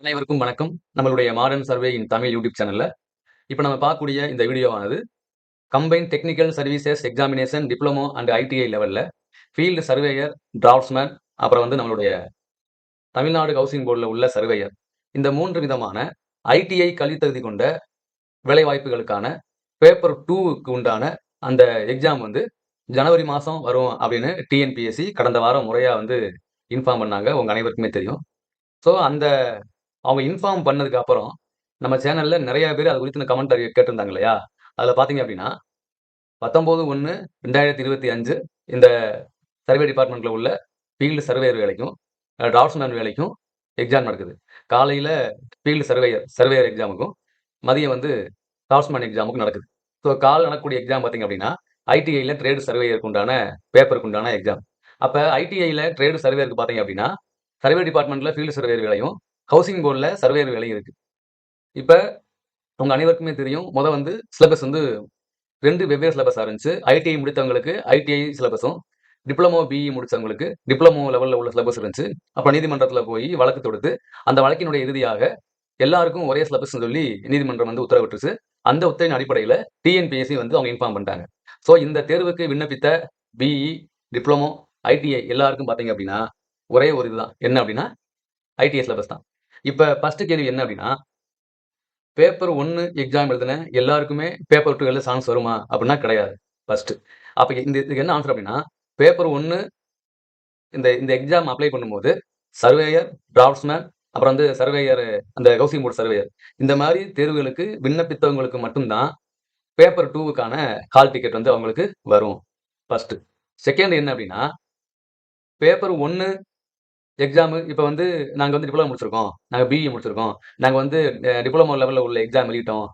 அனைவருக்கும் வணக்கம். நம்மளுடைய modern survey in Tamil YouTube சேனல்ல இப்போ நம்ம பார்க்கக்கூடிய இந்த வீடியோவானது combine technical services examination diploma and ITI லெவலில் ஃபீல்டு சர்வேயர் டிராஃப்ட்ஸ்மேன் அப்புறம் வந்து நம்மளுடைய தமிழ்நாடு ஹவுசிங் போர்டில் உள்ள சர்வேயர் இந்த மூன்று விதமான ஐடிஐ கல்வித்தகுதி கொண்ட வேலைவாய்ப்புகளுக்கான பேப்பர் டூவுக்கு உண்டான அந்த எக்ஸாம் வந்து ஜனவரி மாதம் வரும் அப்படின்னு டிஎன்பிஎஸ்சி கடந்த வாரம் முறையாக வந்து இன்ஃபார்ம் பண்ணாங்க. உங்கள் அனைவருக்குமே தெரியும். ஸோ அந்த அவங்க இன்ஃபார்ம் பண்ணதுக்கு அப்புறம் நம்ம சேனல்ல நிறைய பேர் அது குறித்து கமெண்ட் கேட்டிருந்தாங்க இல்லையா அதில் பார்த்தீங்க அப்படின்னா பத்தொம்போது ஒன்று ரெண்டாயிரத்தி இருபத்தி அஞ்சு இந்த சர்வே டிபார்ட்மெண்ட்டில் உள்ள ஃபீல்டு சர்வேயர் வேலைக்கும் டிராஃப்ட்ஸ்மேன் வேலைக்கும் எக்ஸாம் நடக்குது. காலையில் ஃபீல்டு சர்வேயர் சர்வேயர் எக்ஸாமுக்கும் மதியம் வந்து டிராஃப்ட்ஸ்மேன் எக்ஸாமுக்கும் நடக்குது. ஸோ கால் நடக்கக்கூடிய எக்ஸாம் பார்த்தீங்க அப்படின்னா ஐடிஐயில் ட்ரேடு சர்வேயருக்கு உண்டான பேப்பருக்கு உண்டான எக்ஸாம் அப்போ ஐடிஐயில் ட்ரேடு சர்வேயருக்கு பார்த்தீங்க அப்படின்னா சர்வே டிபார்ட்மெண்ட்டில் ஃபீல்டு சர்வேயர் வேலையும் ஹவுசிங் போர்டில் சர்வேயர் வேலையும் இருக்குது இப்போ உங்கள் அனைவருக்குமே தெரியும் முத வந்து சிலபஸ் வந்து ரெண்டு வெவ்வேறு சிலபஸ் இருந்துச்சு. ஐடிஐ முடித்தவங்களுக்கு ஐடிஐ சிலபஸும் டிப்ளமோ பிஇ முடித்தவங்களுக்கு டிப்ளமோ லெவலில் உள்ள சிலபஸ் இருந்துச்சு. அப்புறம் நீதிமன்றத்தில் போய் வழக்கு தொடுத்து அந்த வழக்கினுடைய இறுதியாக எல்லாருக்கும் ஒரே சிலபஸ்ன்னு சொல்லி நீதிமன்றம் வந்து உத்தரவிட்டுருச்சு அந்த உத்தரவின் அடிப்படையில் டிஎன்பிஎஸ்சி வந்து அவங்க இன்ஃபார்ம் பண்ணிட்டாங்க. ஸோ இந்த தேர்வுக்கு விண்ணப்பித்த பிஇ டிப்ளமோ ஐடிஐ எல்லாருக்கும் பார்த்தீங்க அப்படின்னா ஒரே ஒரு இதுதான். என்ன அப்படின்னா ஐடிஐ சிலபஸ் தான். இப்போ ஃபர்ஸ்ட் கேள்வி என்ன அப்படின்னா பேப்பர் ஒன்று எக்ஸாம் எழுதின எல்லாருக்குமே பேப்பர் டூ எழுத சான்ஸ் வருமா? அப்படின்னா கிடையாது ஃபர்ஸ்ட் அப்போ இந்த இதுக்கு என்ன ஆன்சர் அப்படின்னா பேப்பர் ஒன்று இந்த இந்த எக்ஸாம் அப்ளை பண்ணும்போது சர்வேயர் டிராஃப்ட்ஸ்மேன் அப்புறம் வந்து சர்வேயர் அந்த ஹவுசிங் போர்டு சர்வேயர் இந்த மாதிரி தேர்வுகளுக்கு விண்ணப்பித்தவங்களுக்கு மட்டும்தான் பேப்பர் டூவுக்கான ஹால் டிக்கெட் வந்து அவங்களுக்கு வரும் ஃபர்ஸ்ட் செகண்ட் என்ன அப்படின்னா பேப்பர் ஒன்று எக்ஸாமு இப்போ வந்து நாங்கள் வந்து டிப்ளமோ முடிச்சிருக்கோம். நாங்கள் பிஇ முடிச்சிருக்கோம். நாங்கள் வந்து டிப்ளமோ லெவலில் உள்ள எக்ஸாம் எழுதிட்டோம்.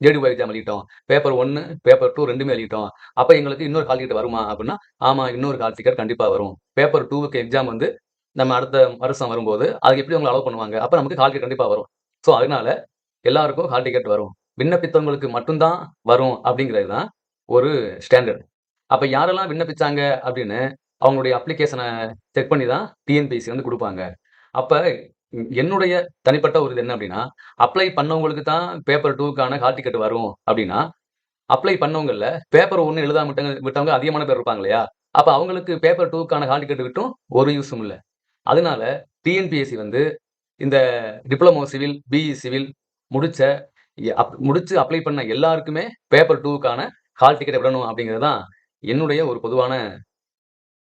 ஜேடிஓ எக்ஸாம் எழுதிட்டோம். பேப்பர் ஒன்று பேப்பர் டூ ரெண்டுமே எழுதிட்டோம். அப்போ எங்களுக்கு இன்னொரு கால் டிக்கெட் வருமா அப்படின்னா ஆமாம் இன்னொரு கால் டிக்கெட் கண்டிப்பாக வரும். பேப்பர் டூவுக்கு எக்ஸாம் வந்து நம்ம அடுத்த வருஷம் வரும்போது அதுக்கு எப்படி அவங்களை அலோவ் பண்ணுவாங்க? அப்போ நமக்கு கால் டிக்கெட் கண்டிப்பாக வரும். ஸோ அதனால எல்லாருக்கும் கால் டிக்கெட் வரும். விண்ணப்பித்தவங்களுக்கு மட்டும்தான் வரும் அப்படிங்கிறது தான் ஒரு ஸ்டாண்டர்ட் அப்போ யாரெல்லாம் விண்ணப்பிச்சாங்க அப்படின்னு அவங்களுடைய அப்ளிகேஷனை செக் பண்ணி தான் டிஎன்பிஎஸ்சி வந்து கொடுப்பாங்க. அப்போ என்னுடைய தனிப்பட்ட ஒரு இது என்ன அப்படின்னா அப்ளை பண்ணவங்களுக்கு தான் பேப்பர் டூக்கான ஹால் டிக்கெட் வரும் அப்படின்னா அப்ளை பண்ணவங்கள பேப்பர் ஒன்று எழுதாம விட்டவங்க விட்டவங்க அதிகமான பேர் இருப்பாங்க இல்லையா? அப்போ அவங்களுக்கு பேப்பர் டூக்கான ஹால் டிக்கெட் விட்டும் ஒரு யூஸும் இல்லை. அதனால டிஎன்பிஎஸ்சி வந்து இந்த டிப்ளமோ சிவில் பிஇ சிவில் முடிச்ச முடிச்சு அப்ளை பண்ண எல்லாருக்குமே பேப்பர் டூக்கான ஹால் டிக்கெட் விடணும் அப்படிங்கிறது தான் என்னுடைய ஒரு பொதுவான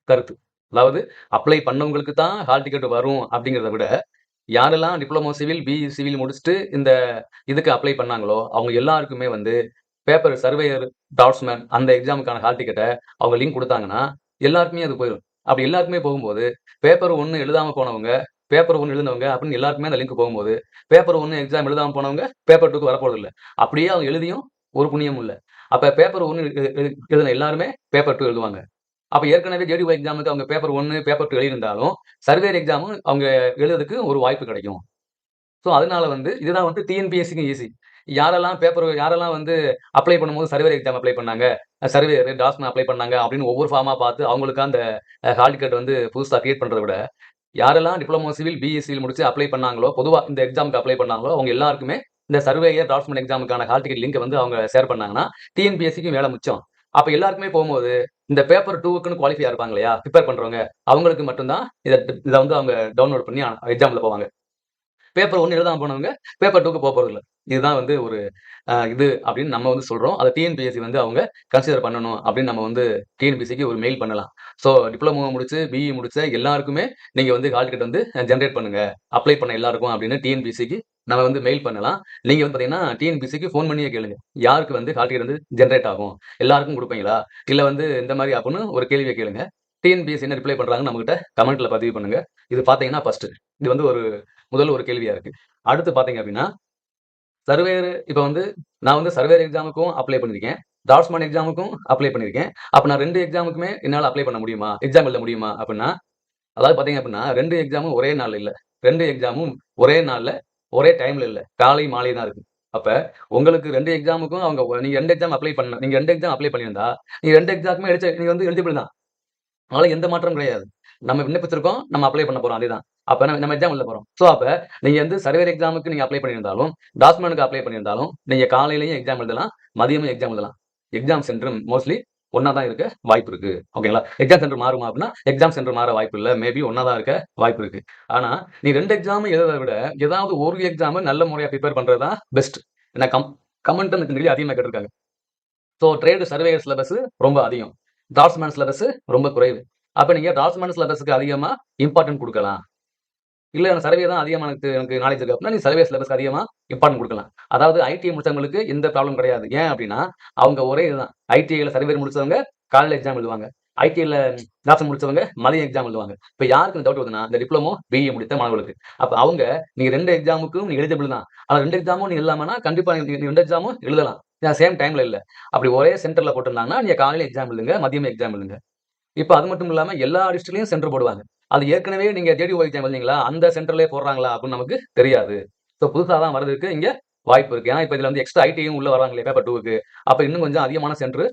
கருத்து. அதாவது அப்ளை பண்ணவங்களுக்கு தான் ஹால் டிக்கெட் வரும் அப்படிங்கிறத விட யாரெல்லாம் டிப்ளமோ சிவில் பிஇ சிவில் முடிச்சுட்டு இந்த இதுக்கு அப்ளை பண்ணாங்களோ அவங்க எல்லாருக்குமே வந்து பேப்பர் சர்வேயர் டாட்ஸ்மேன் அந்த எக்ஸாமுக்கான ஹால் டிக்கெட்டை அவங்க லிங்க் கொடுத்தாங்கன்னா எல்லாருக்குமே அது போயிடும் அப்படி எல்லாருக்குமே போகும்போது பேப்பர் ஒன்று எழுதாமல் போனவங்க பேப்பர் ஒன்று எழுந்தவங்க அப்படின்னு எல்லாருக்குமே அந்த லிங்க் போகும்போது பேப்பர் ஒன்று எக்ஸாம் எழுதாமல் போனவங்க பேப்பர் டூக்கு வரப்போறது இல்லை அப்படியே அவங்க எழுதியும் ஒரு புண்ணியம் இல்லை. அப்போ பேப்பர் ஒன்று எழுதின எல்லாருமே பேப்பர் டூ எழுதுவாங்க. அப்போ ஏற்கனவே ஜேடிஓ எக்ஸாமுக்கு அவங்க பேப்பர் ஒன்று பேப்பர் டூ எழுதியிருந்தாலும் சர்வேர் எக்ஸாமும் அவங்க எழுதுறதுக்கு ஒரு வாய்ப்பு கிடைக்கும். ஸோ அதனால வந்து இதுதான் வந்து டிஎன்பிஎஸ்சிக்கும் ஈஸி யாரெல்லாம் பேப்பர் யாரெல்லாம் வந்து அப்ளை பண்ணும்போது சர்வேர் எக்ஸாம் அப்ளை பண்ணாங்க சர்வேர் டாஸ்மன் அப்ளை பண்ணாங்க அப்படின்னு ஒவ்வொரு ஃபார்மாக பார்த்து அவங்களுக்கு அந்த ஹால் டிக்கெட் வந்து புதுசாக கிரியேட் பண்ணுறத விட யாரெல்லாம் டிப்ளமோ சிவில் பிஎஸ்சியில் சிவில் முடிச்சு அப்ளை பண்ணாங்களோ பொதுவாக இந்த எக்ஸாமுக்கு அப்ளை பண்ணாங்களோ அவங்க எல்லாருக்குமே இந்த சர்வேயர் டாட்ஸ்மன் எக்ஸாமுக்கான ஹால் டிக்கெட் லிங்க் வந்து அவங்க ஷேர் பண்ணாங்கன்னா டிஎன்பிஎஸ்சிக்கும் வேலை முச்சம். அப்போ எல்லாருக்குமே போகும்போது இந்த பேப்பர் டூவுக்குன்னு குவாலிஃபை இருப்பாங்க இல்லையா? ப்ரிப்பேர் பண்றவங்க அவங்களுக்கு மட்டும்தான் இதை இதை வந்து அவங்க டவுன்லோட் பண்ணி எக்ஸாம்ல போவாங்க. பேப்பர் ஒன்று எழுதாம போனவங்க பேப்பர் டூக்கு போக போறது இல்லை இதுதான் வந்து ஒரு இது அப்படின்னு நம்ம வந்து சொல்கிறோம் அதை டிஎன்பிஎஸ்சி வந்து அவங்க கன்சிடர் பண்ணணும் அப்படின்னு நம்ம வந்து டிஎன்பிஎஸ்சிக்கு ஒரு மெயில் பண்ணலாம். ஸோ டிப்ளமோ முடிச்சு பிஇ முடிச்ச எல்லாருக்குமே நீங்கள் வந்து கால் வந்து ஜென்ரேட் பண்ணுங்க. அப்ளை பண்ண எல்லாருக்கும் அப்படின்னு டிஎன்பிஎஸ்சிக்கு நம்ம வந்து மெயில் பண்ணலாம். நீங்கள் வந்து பார்த்தீங்கன்னா டிஎன்பிசிக்கு ஃபோன் பண்ணியே கேளுங்க. யாருக்கு வந்து ஹால் டிக்கெட் வந்து ஜென்ரேட் ஆகும்? எல்லாருக்கும் கொடுப்பீங்களா? இல்லை வந்து இந்த மாதிரி அப்படின்னு ஒரு கேள்வியை கேளுங்க. டிஎன்பிஎஸ் என்ன ரிப்ளை பண்ணுறாங்கன்னு நம்மகிட்ட கமெண்ட்ல பதிவு பண்ணுங்க. இது பாத்தீங்கன்னா ஃபர்ஸ்ட் இது வந்து ஒரு முதல் ஒரு கேள்வியா இருக்கு. அடுத்து பார்த்தீங்க அப்படின்னா சர்வேயர் இப்போ வந்து நான் வந்து சர்வேர் எக்ஸாமுக்கும் அப்ளை பண்ணியிருக்கேன் டாட்ஸ்மேன் எக்ஸாமுக்கும் அப்ளை பண்ணியிருக்கேன் அப்போ நான் ரெண்டு எக்ஸாமுக்குமே என்னால் அப்ளை பண்ண முடியுமா? எக்ஸாம் எழுத முடியுமா? அப்படின்னா அதாவது பார்த்தீங்க அப்படின்னா ரெண்டு எக்ஸாமும் ஒரே நாள் இல்லை. ரெண்டு எக்ஸாமும் ஒரே நாளில் ஒரே டைம்ல இல்லை. காலை மாலை தான் இருக்கு. அப்ப உங்களுக்கு ரெண்டு எக்ஸாமுக்கும் அவங்க நீங்கள் ரெண்டு எக்ஸாம் அப்ளை பண்ண நீங்கள் ரெண்டு எக்ஸாம் அப்ளை பண்ணியிருந்தா நீங்கள் ரெண்டு எக்ஸாமுமே எழுதி நீங்க வந்து எலிஜிபிள் தான். அதனால எந்த மாற்றம் கிடையாது. நம்ம விண்ணப்பிச்சிருக்கோம் நம்ம அப்ளை பண்ண போறோம் அதுதான். அப்ப நம்ம நம்ம எக்ஸாம் உள்ள போறோம். ஸோ அப்ப நீங்க வந்து சர்வேர் எக்ஸாமுக்கு நீங்க அப்ளை பண்ணியிருந்தாலும் டாஸ்மேனுக்கு அப்ளை பண்ணியிருந்தாலும் நீங்க காலையிலயும் எக்ஸாம் எழுதலாம் மதியமும் எக்ஸாம் எழுதலாம். எக்ஸாம் சென்டர் மோஸ்ட்லி ஒன்னா தான் இருக்க வாய்ப்பு இருக்கு. ஓகேங்களா எக்ஸாம் சென்டர் மாறுமா அப்படின்னா எக்ஸாம் சென்டர் மாற வாய்ப்பு இல்லை. மேபி ஒன்னா தான் இருக்க வாய்ப்பு இருக்கு. ஆனா நீ ரெண்டு எக்ஸாம் எழுத விட ஏதாவது ஒரு எக்ஸாம் நல்ல முறையா ப்ரிப்பேர் பண்றதுதான் பெஸ்ட் ஏன்னா கம் கமெண்ட் அந்த அதிகமாக கேட்டிருக்காங்க. ஸோ ட்ரேடு சர்வேயர் சிலபஸ் ரொம்ப அதிகம். டிராஃப்ட்ஸ்மேன் சிலபஸ் ரொம்ப குறைவு. அப்போ நீங்கள் டிராஃப்ட்ஸ்மேன் சிலபஸ்க்கு அதிகமாக இம்பார்ட்டன்ட் கொடுக்கலாம். இல்லை எனக்கு சர்வே தான் அதிகமாக எனக்கு எனக்கு நாலேஜ் இருக்குது அப்படின்னா நீ சர்வே சிலபஸ்க்கு அதிகமாக இம்பார்ட்டன்ட் கொடுக்கலாம். அதாவது ஐடிஐ முடிச்சவங்களுக்கு எந்த ப்ராப்ளம் கிடையாது. ஏன் அப்படின்னா அவங்க ஒரே இதுதான். ஐடிஐல சர்வே முடிச்சவங்க காலையில் எக்ஸாம் எழுதுவாங்க. ஐடிஐல டாக்டர் முடிச்சவங்க மதியம் எக்ஸாம் எழுதுவாங்க. இப்போ யாருக்கு இந்த டவுட் வருதுன்னா இந்த டிப்ளமோ பிஇ முடித்த மாணவர்களுக்கு. அப்போ அவங்க நீங்க ரெண்டு எக்ஸாமுக்கும் நீங்க எலிஜிபிள் தான். ஆனால் ரெண்டு எக்ஸாமும் நீ இல்லாமனா கண்டிப்பா நீங்கள் நீங்க ரெண்டு எக்ஸாமும் எழுதலாம். சேம் டைமில் இல்லை. அப்படி ஒரே சென்டரில் போட்டிருந்தாங்கன்னா நீங்கள் காலையில் எக்ஸாம் எழுதுங்க மதியம் எக்ஸாம் எழுதுங்க. இப்போ அது மட்டும் இல்லாமல் எல்லா டிஸ்ட்ரிக்ட்லையும் சென்டர் போடுவாங்க. அது ஏற்கனவே நீங்கள் ஜேடிஓ எக்ஸாம் இல்லைங்களா அந்த சென்டர்லேயே போடுறாங்களா அப்படின்னு நமக்கு தெரியாது. ஸோ புதுசாக தான் வரதுக்கு இங்கே வாய்ப்பு இருக்குது ஏன்னா இப்போ இதில் வந்து எக்ஸ்ட்ரா ஐடியும் உள்ளே வராங்க இல்லையா பேப்பர் டூவுக்கு அப்போ இன்னும் கொஞ்சம் அதிகமான சென்டர்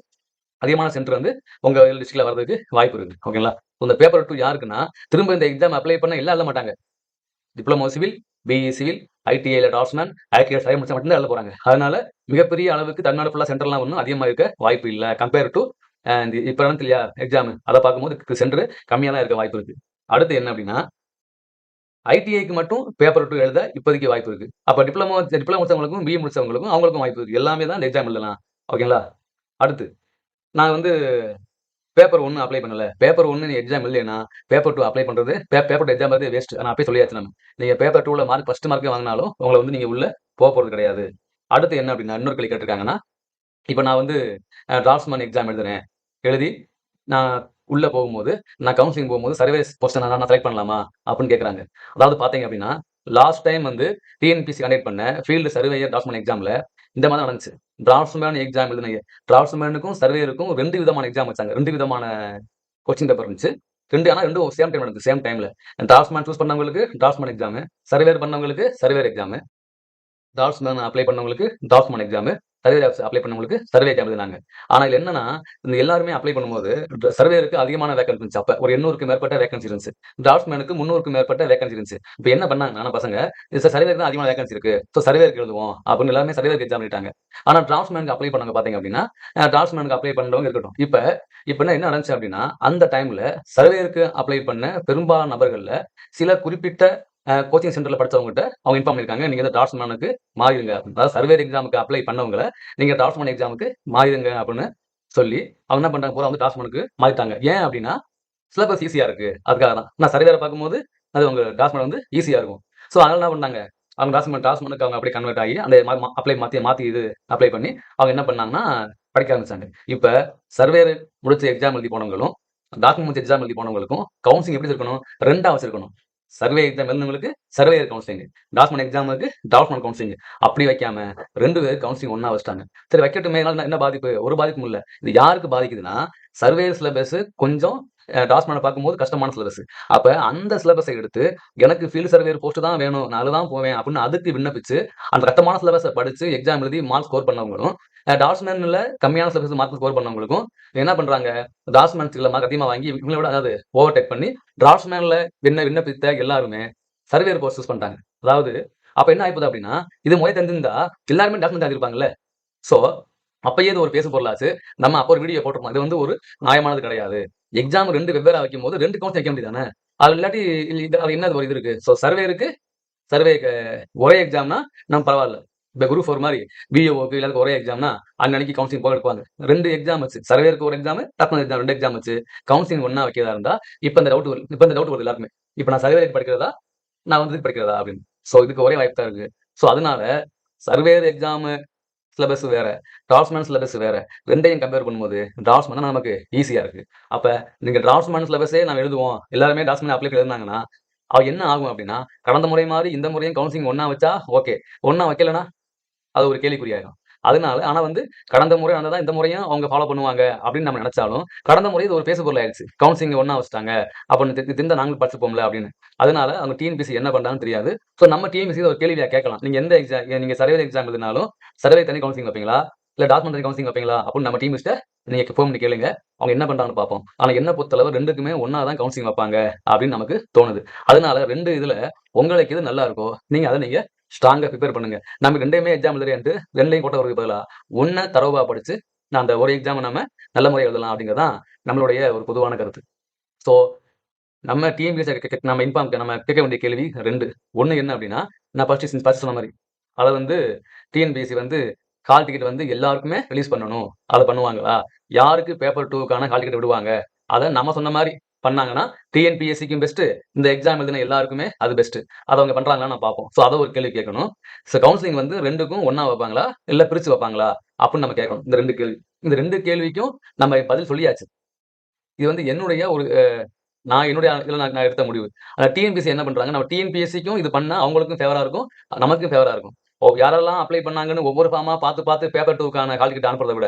அதிகமான சென்டர் வந்து உங்கள் டிஸ்ட்ரிக்ட்ல வரதுக்கு வாய்ப்பு இருக்கு. ஓகேங்களா இந்த பேப்பர் டூ யாருக்குன்னா திரும்ப இந்த எக்ஸாம் அப்ளை பண்ண இல்லை எழுத மாட்டாங்க. டிப்ளமோ சிவில் பிஇ சிவில் ஐடிஐல டாஸ்மேன் ஐடிஐ சரி முடிச்சா மட்டும்தான் எழுத போறாங்க. அதனால மிகப்பெரிய அளவுக்கு தமிழ்நாடு ஃபுல்லா சென்டர்லாம் ஒன்றும் அதிகமாக இருக்க வாய்ப்பு இல்லை. கம்பேர் டு இப்போ வந்து இல்லையா எக்ஸாம் அதை பார்க்கும்போது சென்டர் கம்மியாக தான் இருக்க வாய்ப்பு இருக்கு. அடுத்து என்ன அப்படின்னா ஐடிஐக்கு மட்டும் பேப்பர் டூ எழுத இப்போதைக்கு வாய்ப்பு இருக்கு. அப்போ டிப்ளமோ டிப்ளமோ முடிச்சவங்களுக்கும் பிஏ முடிச்சவங்களுக்கும் அவங்களுக்கும் வாய்ப்பு இருக்கு. எல்லாமே தான் இந்த எக்ஸாம் எழுதலாம். ஓகேங்களா அடுத்து நான் வந்து பேப்பர் ஒன்று அப்ளை பண்ணல. பேப்பர் ஒன்று நீ எக்ஸாம் இல்லைன்னா பேப்பர் டூ அப்ளை பண்ணுறது பேப்பர் டூ எக்ஸாம் வேஸ்ட் நான் அப்பயே சொல்லியாச்சு நம்ம நீங்கள் பேப்பர் டூவில் மார்க் ஃபஸ்ட் மார்க்கே வாங்கினாலும் உங்களை வந்து நீங்கள் உள்ள போக போகிறது கிடையாது. அடுத்து என்ன அப்படின்னா இன்னொரு கேள்வி கேட்டிருக்காங்கன்னா இப்போ நான் வந்து டிராஃப்ட்ஸ்மேன் எக்ஸாம் எழுதுறேன். எழுதி நான் உள்ள போகும்போது நான் கவுன்சிலிங் போகும்போது சர்வீஸ் போஸ்ட் நான் செலக்ட் பண்ணலாமா அப்படின்னு கேட்குறாங்க அதாவது பார்த்தீங்க அப்படின்னா லாஸ்ட் டைம் வந்து டிஎன்பிசி கண்டக்ட் பண்ண ஃபீல்டு சர்வேயர் டாக்ஸ்மேன் எக்ஸாமில் இந்த மாதிரி நடந்துச்சு. Draughtsman exam எழுதுனீங்க. டிராஃப்ட்மேனுக்கும் சர்வேயருக்கும் ரெண்டு விதமான எக்ஸாம் வச்சாங்க. ரெண்டு விதமான கோச்சிங் பேப்பர் இருந்துச்சு. ரெண்டு ஆனால் ரெண்டும் சேம் டைம் நடந்துச்சு சேம் டைமில் டிராஃப்ட்மேன் சூஸ் பண்ணவங்களுக்கு டிராஃப்ட்மேன் எக்ஸாமு சர்வேர் பண்ணவங்களுக்கு சர்வேர் எக்ஸாமு டிராஃப்ட்ஸ்மேன் அப்ளை பண்ணவங்களுக்கு டிராஃப்ட்ஸ்மேன் எக்ஸாமு சர்வே அப்ளை பண்ணவங்களுக்கு சர்வே ஜாப் எழுதினாங்க ஆனால் இதுல என்னன்னா இந்த எல்லாருமே அப்ளை பண்ணும்போது சர்வேருக்கு அதிகமான வேகன்சி இருந்துச்சு. அப்போ ஒரு எண்ணூறுக்கு மேற்பட்ட வேகன்சி இருந்துச்சு. டிராஃப்ட்மேனுக்கு முந்நூறுக்கு மேற்பட்ட வேகன்சி இருந்துச்சு. இப்போ என்ன பண்ணாங்க? பசங்க இது சர்வேருக்கு தான் அதிகமான வேகன்சி இருக்கு. ஸோ சர்வேருக்கு எழுதுவோம் அப்படின்னு எல்லாருமே சர்வேருக்கு எக்ஸாம் பண்ணிட்டாங்க ஆனால் டிராஃப்ட்மேனுக்கு அப்ளை பண்ணவங்க பார்த்தீங்க அப்படின்னா டிராஃப்ட்மேனுக்கு அப்ளை பண்ணவங்க இருக்கட்டும். இப்போ இப்போ என்ன நடந்துச்சு அப்படின்னா அந்த டைம்ல சர்வேருக்கு அப்ளை பண்ண பெரும்பாலான நபர்களில் சில குறிப்பிட்ட கோச்சிங் சென்டர்ல படிச்சவங்ககிட்ட அவங்க இன்ஃபார்ம் பண்ணிருக்காங்க. நீங்க இந்த டாட்ஸ்மேனுக்கு மாறிடுங்க அதாவது சர்வேர் எக்ஸாமுக்கு அப்ளை பண்ணவங்களை நீங்க டாட்ஸ்மேன் எக்ஸாமுக்கு மாறிடுங்க அப்படின்னு சொல்லி அவங்க என்ன பண்ணுறாங்க போற வந்து டாட்ஸ்மேனுக்கு மாறிட்டாங்க. ஏன் அப்படின்னா சிலபஸ் ஈஸியா இருக்கு. அதுக்காக தான். நான் சர்வேரை பார்க்கும்போது அது உங்க டாட்ஸ்மேன் வந்து ஈஸியா இருக்கும். ஸோ அதனால என்ன பண்ணாங்க? அவங்க டாட்ஸ்மேன் டாஸ்மேனுக்கு அவங்க அப்படியே கன்வெர்ட் ஆகி அந்த அப்ளை மாற்றி மாற்றி இது அப்ளை பண்ணி அவங்க என்ன பண்ணாங்கன்னா படிக்க ஆரம்பிச்சாங்க. இப்போ சர்வேர் முடிச்ச எக்ஸாம் எழுதி போனவங்களும் டாக்குமெண்ட்ஸ் எக்ஸாம் எழுதி போனவங்களுக்கும் கவுன்சிலிங் எப்படி இருக்கணும் ரெண்டாக வச்சிருக்கணும். சர்வே எக்ஸாம் எழுந்தவங்களுக்கு சர்வேயர் கவுன்சிலிங் டாக்குமெண்ட் எக்ஸாமுக்கு டாக்குமெண்ட் கவுன்சிலிங் அப்படி வைக்காம ரெண்டு பேர் கவுன்சிலிங் ஒன்னா வச்சிட்டாங்க. சரி வைக்கட்டுமே என்ன பாதிப்பு? ஒரு பாதிப்பும் இல்லை. இது யாருக்கு பாதிக்குதுன்னா சர்வேயர் சிலபஸ் கொஞ்சம் டாஸ்மெண்ட் பார்க்கும்போது கஷ்டமான சிலபஸ் அப்ப அந்த சிலபஸை எடுத்து எனக்கு ஃபீல்டு சர்வேர் போஸ்ட் தான் வேணும் நான் அதுதான் போவேன் அப்படின்னு அதுக்கு விண்ணப்பிச்சு அந்த கஷ்டமான சிலபஸை படிச்சு எக்ஸாம் எழுதி மார்க் ஸ்கோர் பண்ணவங்களும் டாஸ்மேன்ல கம்மியான சிலபஸ் மார்க் ஸ்கோர் பண்ணவங்களுக்கும் என்ன பண்றாங்க? டாஸ்மேன்ஸ்ல மார்க் அதிகமாக வாங்கி இவங்களை விட அதாவது ஓவர் டேக் பண்ணி டாஸ்மேன்ல விண்ண விண்ணப்பித்த எல்லாருமே சர்வேர் போஸ்ட் யூஸ் பண்ணிட்டாங்க. அதாவது அப்ப என்ன ஆயிப்போது அப்படின்னா இது முறை தெரிஞ்சிருந்தா எல்லாருமே டாஸ்மெண்ட் ஆகிருப்பாங்கல்ல சோ அப்பயே இது ஒரு பேசு பொருளாச்சு. நம்ம அப்போ ஒரு வீடியோ போட்டிருப்போம். இது வந்து ஒரு நியாயமானது கிடையாது. எக்ஸாம் ரெண்டு வெவ்வேறு வைக்கும் போது ரெண்டு கவுன்ஸ் வைக்க முடியுதானே அது இல்லாட்டி அது என்ன ஒரு இது இருக்கு? ஸோ சர்வே இருக்கு. சர்வே ஒரே எக்ஸாம்னா நம்ம பரவாயில்ல. இப்போ குரூப் ஃபோர் மாதிரி பிஓக்கு எல்லாருக்கும் ஒரே எக்ஸாம்னா அன்னைக்கு கவுன்சிலிங் போக எடுப்பாங்க. ரெண்டு எக்ஸாம் வச்சு. சர்வேருக்கு ஒரு எக்ஸாம் டக்குனு எக்ஸாம் ரெண்டு எக்ஸாம் வச்சு கவுன்சிலிங் ஒன்றா வைக்கிறதா இருந்தா இப்போ இந்த டவுட் வருது இப்போ இந்த டவுட் வருது எல்லாருமே இப்போ நான் சர்வேக்கு படிக்கிறதா? நான் வந்து படிக்கிறதா அப்படின்னு. ஸோ இதுக்கு ஒரே வாய்ப்பு தான் இருக்கு. ஸோ அதனால சர்வேர் எக்ஸாமு சிலபஸ் வேற. டிராஃப்ட்ஸ்மேன் சிலபஸ் வேற. ரெண்டையும் கம்பேர் பண்ணும்போது டிராஃப்ட்ஸ்மேன் தான் நமக்கு ஈஸியா இருக்கு. அப்ப நீங்க டிராஃப்ட்ஸ்மேன் சிலபஸே நம்ம எழுதுவோம். எல்லாருமே டிராஃப்ட்ஸ்மேன் அப்ளை எழுதினாங்கன்னா அவ என்ன ஆகும் அப்படின்னா கடந்த முறை மாதிரி இந்த முறையும் கவுன்சிலிங் ஒன்னா வச்சா ஓகே ஒன்னா வைக்கலனா அது ஒரு கேள்விக்குறியாயிரும். அதனால ஆனா வந்து கடந்த முறை தான் இந்த முறையும் அவங்க ஃபாலோ பண்ணுவாங்க அப்படின்னு நம்ம நினைச்சாலும் கடந்த முறை இது ஒரு பேசுபொருள் ஆயிடுச்சு. கவுன்சிலிங் ஒன்னா வச்சுட்டாங்க. அப்படின்னு திருந்த நாங்களும் படிச்சுப்போம்ல அப்படின்னு. அதனால அவங்க டிஎன்பிசி என்ன பண்றாங்கன்னு தெரியாது. ஸோ நம்ம டிஎன்பிசி ஒரு கேள்வியா கேட்கலாம். நீங்க எந்த எக்ஸாம் நீங்க சர்வே எக்ஸாம் இருந்தாலும் சர்வே தனி கவுன்சிலிங் வைப்பீங்களா? இல்ல டாக்குமெண்ட்ரி கவுன்சிலிங் வைப்பீங்களா? அப்படின்னு நம்ம டீம் நீங்க ஃபோன் பண்ணி கேளுங்க. அவங்க என்ன பண்றாங்கன்னு பார்ப்போம். ஆனா என்ன பொறுத்தளவு ரெண்டுக்குமே ஒன்றா தான் கவுன்சிலிங் வைப்பாங்க அப்படின்னு நமக்கு தோணுது. அதனால ரெண்டு இதுல உங்களுக்கு இது நல்லா இருக்கோ நீங்க அதை நீங்க ஸ்ட்ராங்காக ப்ரிப்பேர் பண்ணுங்க. நமக்கு ரெண்டையுமே எக்ஸாம் எழுதுறேன்ட்டு ரெண்டையும் கோட்டை வரதுக்கு பதிலாக ஒன்ன தரவா படிச்சு நான் அந்த ஒரு எக்ஸாம் நம்ம நல்ல முறையை எழுதலாம் அப்படிங்கிறதான் நம்மளுடைய ஒரு பொதுவான கருத்து. ஸோ நம்ம டிஎம்பிஎஸ் நம்ம இன்ஃபார்ம் நம்ம கேட்க வேண்டிய கேள்வி ரெண்டு. ஒன்று என்ன அப்படின்னா நான் ஃபர்ஸ்ட் ஃபர்ஸ்ட் சொன்ன மாதிரி அதை வந்து டிஎன்பிஎஸ்சி வந்து கால் டிக்கெட் வந்து எல்லாருக்குமே ரிலீஸ் பண்ணணும். அதை பண்ணுவாங்களா? யாருக்கு பேப்பர் டூக்கான கால் டிக்கெட் விடுவாங்க? அதை நம்ம சொன்ன மாதிரி பண்ணாங்கன்னா டிஎன்பிஎஸ்சிக்கும் பெஸ்ட் இந்த எக்ஸாம் எழுதின எல்லாருக்குமே அது பெஸ்ட் அதை அவங்க பண்றாங்களா நான் பார்ப்போம். ஸோ அதை ஒரு கேள்வி கேட்கணும். ஸோ கவுன்சிலிங் வந்து ரெண்டுக்கும் ஒன்னா வைப்பாங்களா? இல்லை பிரிச்சு வைப்பாங்களா? அப்படின்னு நம்ம கேட்கணும். இந்த ரெண்டு கேள்வி. இந்த ரெண்டு கேள்விக்கும் நம்ம பதில் சொல்லியாச்சு. இது வந்து என்னுடைய ஒரு நான் என்னுடைய இதில் நான் எடுத்த முடிவு. ஆனால் டிஎன்பிஎஸ்சி என்ன பண்றாங்க? நம்ம டிஎன்பிஎஸ்சிக்கும் இது பண்ணா அவங்களுக்கும் ஃபேவராக இருக்கும். நமக்கும் ஃபேவராக இருக்கும். யாரெல்லாம் அப்ளை பண்ணாங்கன்னு ஒவ்வொரு ஃபார்மா பார்த்து பார்த்து பேப்பர் டூக்கான கால் கிட்ட அனுப்புறதை விட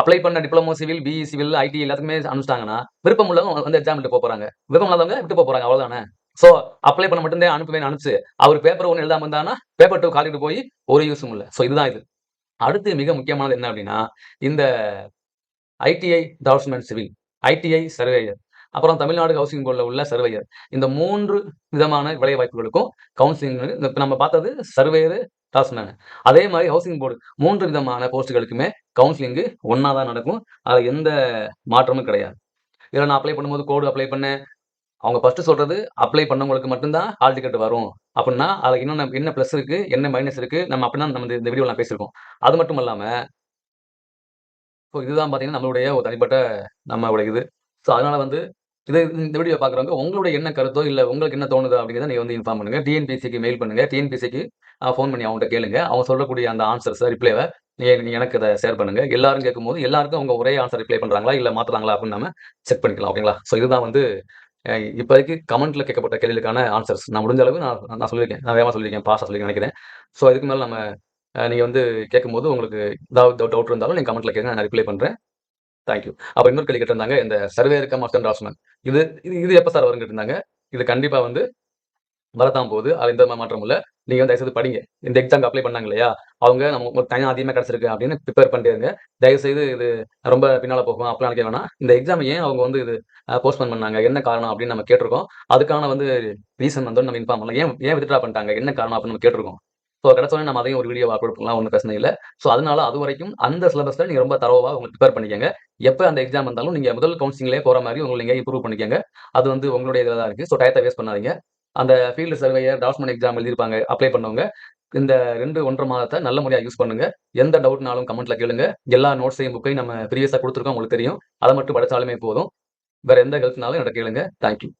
அப்ளை பண்ண diploma civil BE civil IT எல்லாத்துக்குமே அனுப்பிச்சிட்டாங்கன்னா விருப்பம் உள்ளவங்க வந்து எக்ஸாம் விட்டு போறாங்க. விருப்பம் இல்லாதவங்க விட்டு போறாங்க அவ்வளோதானே ஸோ அப்ளை பண்ண மட்டும்தான் அனுப்புவேன் அனுப்பிச்சு அவர் பேப்பர் ஒன்று எழுதாம இருந்தாங்கன்னா பேப்பர் டூ காலிட்டு போய் ஒரு யூஸும் இல்லை. ஸோ இதுதான் இது. அடுத்து மிக முக்கியமானது என்ன அப்படின்னா இந்த ஐடிஐ டாக்ஸ்மெண்ட் சிவில் ஐடிஐ சர்வேயர் அப்புறம் தமிழ்நாடு ஹவுசிங் போர்டில் உள்ள சர்வேயர் இந்த மூன்று விதமான வேலை வாய்ப்புகளுக்கும் கவுன்சிலிங் நம்ம பார்த்தது சர்வேயர் டாஸ்மேன் அதே மாதிரி ஹவுசிங் போர்டு மூன்று விதமான போஸ்ட்டுகளுக்குமே கவுன்சிலிங்கு ஒன்றா தான் நடக்கும். அதில் எந்த மாற்றமும் கிடையாது. இதில் நான் அப்ளை பண்ணும்போது கோடு அப்ளை பண்ணேன். அவங்க ஃபஸ்ட்டு சொல்றது அப்ளை பண்ணவங்களுக்கு மட்டும்தான் ஹால் டிக்கெட் வரும். அப்படின்னா அதில் இன்னும் என்ன ப்ளஸ் இருக்கு என்ன மைனஸ் இருக்கு நம்ம அப்படின்னா நம்ம இந்த வீடியோவில் பேசியிருக்கோம். அது மட்டும் இல்லாமல் ஸோ இதுதான் பார்த்தீங்கன்னா நம்மளுடைய ஒரு தனிப்பட்ட நம்மளுடைய இது ஸோ அதனால வந்து இது இந்த வீடியோ பார்க்குறவங்க உங்களுடைய என்ன கருத்தோ இல்லை உங்களுக்கு என்ன தோணுது அப்படிங்கிறத நீங்கள் வந்து இன்ஃபார்ம் பண்ணுங்க. டிஎன்பிசிக்கு மெயில் பண்ணுங்க. டிஎன்பிசிக்கு ஃபோன் பண்ணி அவங்கள்ட்ட கேளுங்க. அவங்க சொல்லக்கூடிய அந்த ஆன்சர்ஸை ரிப்ளைவை நீங்கள் எனக்கு அதை ஷேர் பண்ணுங்க. எல்லாரும் கேட்கும்போது எல்லாருக்கும் அவங்க ஒரே ஆன்சர் ரிப்ளை பண்ணுறாங்களா இல்லை மாற்றுறாங்களா அப்படின்னு நம்ம செக் பண்ணிக்கலாம் ஓகேங்களா ஸோ இதுதான் வந்து இப்போதைக்கு கமெண்ட்ல கேட்கப்பட்ட கேள்விக்கான ஆன்சர்ஸ் நான் முடிஞ்ச அளவு நான் நான் சொல்லியிருக்கேன். நான் வேகமாக சொல்லியிருக்கேன் பாஸ்டாக சொல்லி நினைக்கிறேன். ஸோ இதுக்கு மேலே நம்ம நீங்கள் வந்து கேட்கும்போது உங்களுக்கு ஏதாவது டவுட் இருந்தாலும் நீங்கள் கமெண்ட்ல கேட்க நான் ரிப்ளை பண்ணுறேன் தேங்க்யூ அப்போ இன்னொரு கேள்வி கேட்டிருந்தாங்க இந்த சர்வே இருக்க ஆஃப் ராஸ்மன் இது இது இது எப்போ சார் வருங்கிட்டு இருந்தாங்க இது கண்டிப்பாக வந்து வரதான் போகுது. அது எந்த மாற்றம் இல்லை. நீங்க வந்து தயவுசெய்து படிங்க. இந்த எக்ஸாம்க்கு அப்ளை பண்ணாங்க இல்லையா? அவங்க நம்ம ஒரு தனியாக அதிகமாக கிடைச்சிருக்கு அப்படின்னு ப்ரிப்பேர் பண்ணிருங்க தயவுசெய்து இது ரொம்ப பின்னால் போகும் அப்பலாம் நினைக்க வேணாம். இந்த எக்ஸாம் ஏன் அவங்க வந்து இது போஸ்ட்போன் பண்ணாங்க? என்ன காரணம் அப்படின்னு நம்ம கேட்டிருக்கோம். அதுக்கான வந்து ரீசன் வந்து நம்ம இன்ஃபார்ம் பண்ணலாம். ஏன் ஏன் வித்ட்ரா பண்ணிட்டாங்க? என்ன காரணம் அப்படின்னு நம்ம கேட்டிருக்கோம். ஸோ கிடைச்சோடனே நம்ம அதையும் ஒரு வீடியோ அப்லோட் பண்ணலாம் ஒன்றும் பிரச்சனை இல்லை. ஸோ அதனால அது வரைக்கும் அந்த சிலபஸில் நீங்கள் ரொம்ப தரவாக உங்களுக்கு ப்ரிப்பேர் பண்ணிக்கங்க. எப்போ அந்த எக்ஸாம் வந்தாலும் நீங்கள் முதல் கவுன்சிலிங்லேயே போகிற மாதிரி உங்களை நீங்கள் இம்ப்ரூவ் பண்ணிக்கங்க. அது வந்து உங்களுடைய இதில் தான் இருக்குது ஸோ டயத்தை வேஸ்ட் பண்ணாதீங்க. அந்த ஃபீல்டு சர்வேயர் டாக்ஸ்மெண்ட் எக்ஸாம் எழுதியிருப்பாங்க அப்ளை பண்ணவங்க இந்த ரெண்டு ஒன்றரை மாதத்தை நல்ல முறையாக யூஸ் பண்ணுங்க. எந்த டவுட்னாலும் கமெண்ட்ல கேளுங்க. எல்லா நோட்ஸையும் புக்கையும் நம்ம ப்ரீவியஸாக கொடுத்துருக்கோம் உங்களுக்கு தெரியும். அதை மட்டும் படித்தாலுமே போதும். வேற எந்த ஹெல்ப்னாலும் எனக்கு கேளுங்க. தேங்க்யூ